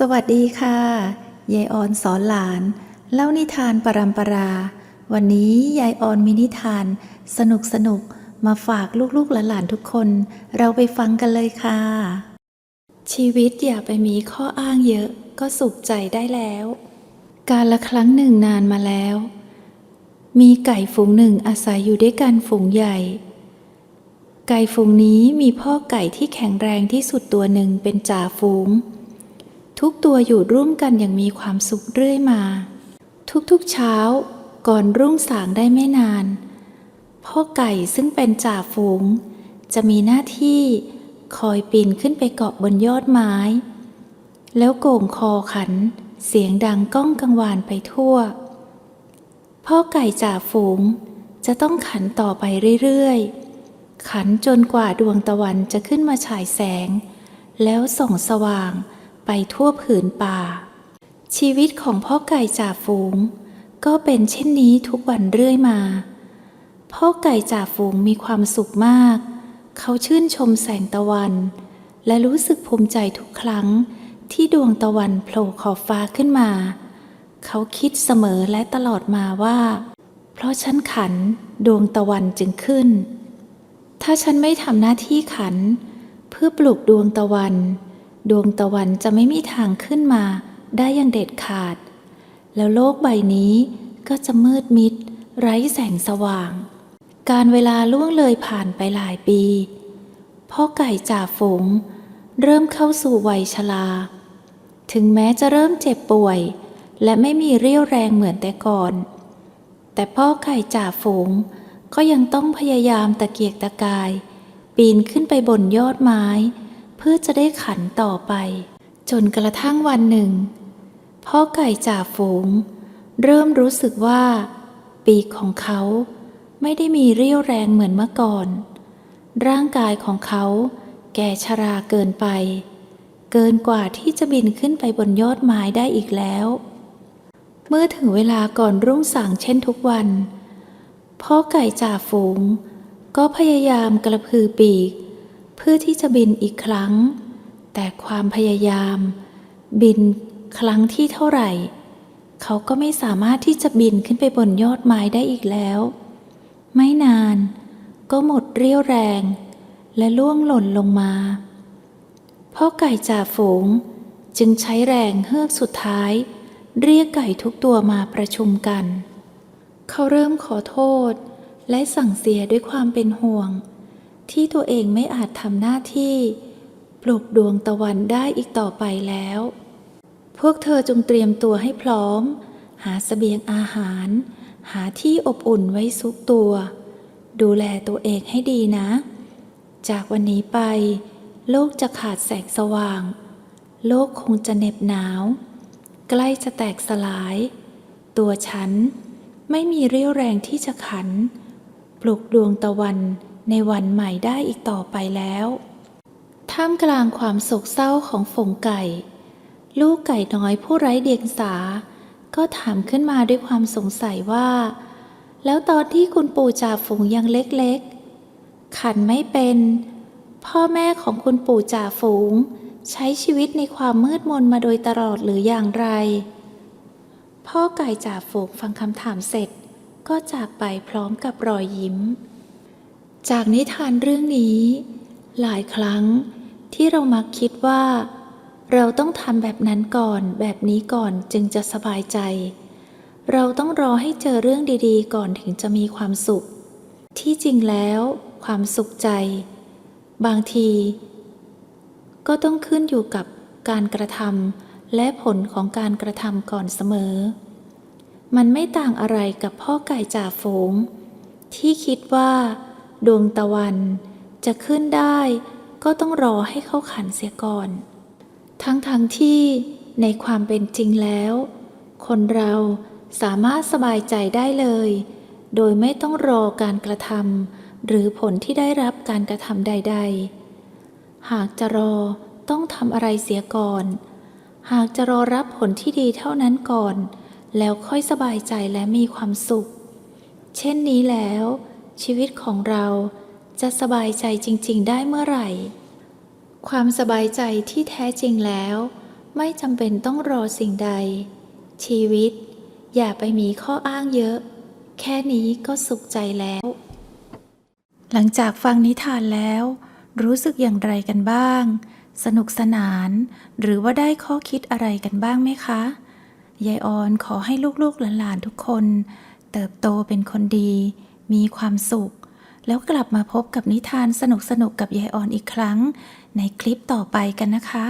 สวัสดีค่ะยายออนสอนหลาน เล่านิทานปรำปรา วันนี้ยายออนมีนิทาน สนุกสนุกๆมาฝากลูกๆหลานๆทุกคน เราไปฟังกันเลยค่ะ ชีวิตอย่าไปมีข้ออ้างเยอะก็สุขใจได้แล้ว การละครั้งหนึ่งนานมาแล้ว มีไก่ฝูงหนึ่งอาศัยอยู่ด้วยกันฝูงใหญ่ ไก่ฝูงนี้มีพ่อไก่ที่แข็งแรงที่สุดตัวหนึ่งเป็นจ่าฝูง ทุกตัวอยู่ร่วมกันอย่างมีความสุขเรื่อยมา ทุกๆเช้า ก่อนรุ่งสางได้ไม่นาน พ่อไก่ซึ่งเป็นจ่าฝูง จะมีหน้าที่คอยปีนขึ้นไปเกาะบนยอดไม้ แล้วโก่งคอขัน เสียงดังก้องกังวานไปทั่ว พ่อไก่จ่าฝูงจะต้องขันต่อไปเรื่อยๆ ขันจนกว่าดวงตะวันจะขึ้นมาฉายแสง แล้วส่องสว่าง ไปทั่วผืนป่า ชีวิตของพ่อไก่จ่าฝูง ก็เป็นเช่นนี้ทุกวันเรื่อยมา พ่อไก่จ่าฝูงมีความสุขมาก เขาชื่นชมแสงตะวัน และรู้สึกภูมิใจทุกครั้งที่ดวงตะวันโผล่ขอบฟ้าขึ้นมา เขาคิดเสมอและตลอดมาว่า เพราะฉันขันดวงตะวันจึงขึ้น ถ้าฉันไม่ทำหน้าที่ขัน เพื่อปลุกดวงตะวัน ดวงตะวันจะไม่มีทางขึ้นมาได้อย่างเด็ดขาด แล้วโลกใบนี้ก็จะมืดมิด ไร้แสงสว่าง การเวลาล่วงเลยผ่านไปหลายปี พ่อไก่จ่าฝูง เริ่มเข้าสู่วัยชราถึงแม้จะเริ่มเจ็บป่วย และไม่มีเรี่ยวแรงเหมือนแต่ก่อน แต่พ่อไก่จ่าฝูงก็ยังต้องพยายามตะเกียกตะกาย ปีนขึ้นไปบนยอดไม้ เพื่อจะได้ขันต่อไป จนกระทั่งวันหนึ่งพ่อไก่จ่าฝูง เริ่มรู้สึกว่า ปีกของเขาไม่ได้มีเรี่ยวแรงเหมือนเมื่อก่อน ร่างกายของเขาแก่ชราเกินไป เกินกว่าที่จะบินขึ้นไปบนยอดไม้ได้อีกแล้ว เมื่อถึงเวลาก่อนรุ่งสางเช่นทุกวัน พ่อไก่จ่าฝูง ก็พยายามกระพือปีก เพื่อที่จะบินอีกครั้ง แต่ความพยายาม บินครั้งที่เท่าไหร่ เขาก็ไม่สามารถที่จะบินขึ้นไปบนยอดไม้ได้อีกแล้ว ไม่นานก็หมดเรี่ยวแรง และล่วงหล่นลงมาพ่อไก่จ่าฝูงจึงใช้แรงเฮือกสุดท้าย เรียกไก่ทุกตัวมาประชุมกัน เขาเริ่มขอโทษ และสั่งเสียด้วยความเป็นห่วง ที่ตัวเองไม่อาจทำหน้าที่ ปลุกดวงตะวันได้อีกต่อไปแล้ว พวกเธอจงเตรียมตัวให้พร้อม หาสเสบียงอาหาร หาที่อบอุ่นไว้ซุกตัว ดูแลตัวเองให้ดีนะ จากวันนี้ไป โลกจะขาดแสงสว่าง โลกคงจะเหน็บหนาว ใกล้จะแตกสลาย ตัวฉันไม่มีเรี่ยวแรงที่จะขัน ปลุกดวงตะวัน ในวันใหม่ได้อีกต่อไปแล้ว ท่ามกลางความโศกเศร้าของฝงไก่ ลูกไก่น้อยผู้ไร้เดียงสา ก็ถามขึ้นมาด้วยความสงสัยว่า แล้วตอนที่คุณปู่จ่าฝูงยังเล็กๆ ขันไม่เป็น พ่อแม่ของคุณปู่จ่าฝูง ใช้ชีวิตในความมืดมนมาโดยตลอดหรืออย่างไร พ่อไก่จ่าฝูงฟังคำถามเสร็จ ก็จากไปพร้อมกับรอยยิ้ม จากนิทานเรื่องนี้ หลายครั้งที่เรามักคิดว่า เราต้องทำแบบนั้นก่อนแบบนี้ก่อนจึงจะสบายใจ เราต้องรอให้เจอเรื่องดีๆ ก่อนถึงจะมีความสุข ที่จริงแล้ว ความสุขใจ บางที ก็ต้องขึ้นอยู่กับการกระทำและผลของการกระทำก่อนเสมอ มันไม่ต่างอะไรกับพ่อไก่จ่าฝูง ที่คิดว่า ดวงตะวัน จะขึ้นได้ก็ต้องรอให้เขาขันเสียก่อน ทั้งๆทที่ในความเป็นจริงแล้ว คนเราสามารถสบายใจได้เลย โดยไม่ต้องรอการกระทำหรือผลที่ได้รับการกระทำใด ๆ หากจะรอต้องทำอะไรเสียก่อน หากจะรอรับผลที่ดีเท่านั้นก่อน แล้วค่อยสบายใจและมีความสุข เช่นนี้แล้ว ชีวิตของเราจะสบายใจจริง ๆ ได้เมื่อไหร่ ความสบายใจที่แท้จริงแล้ว ไม่จำเป็นต้องรอสิ่งใด ชีวิต อย่าไปมีข้ออ้างเยอะ แค่นี้ก็สุขใจแล้ว หลังจากฟังนิทานแล้ว รู้สึกอย่างไรกันบ้าง สนุกสนาน หรือว่าได้ข้อคิดอะไรกันบ้างไหมคะ ยายออนขอให้ลูกๆหลานๆทุกคน เติบโตเป็นคนดี มีความสุข แล้วกลับมาพบกับนิทานสนุกๆกับยายอ่อนอีกครั้ง ในคลิปต่อไปกันนะคะ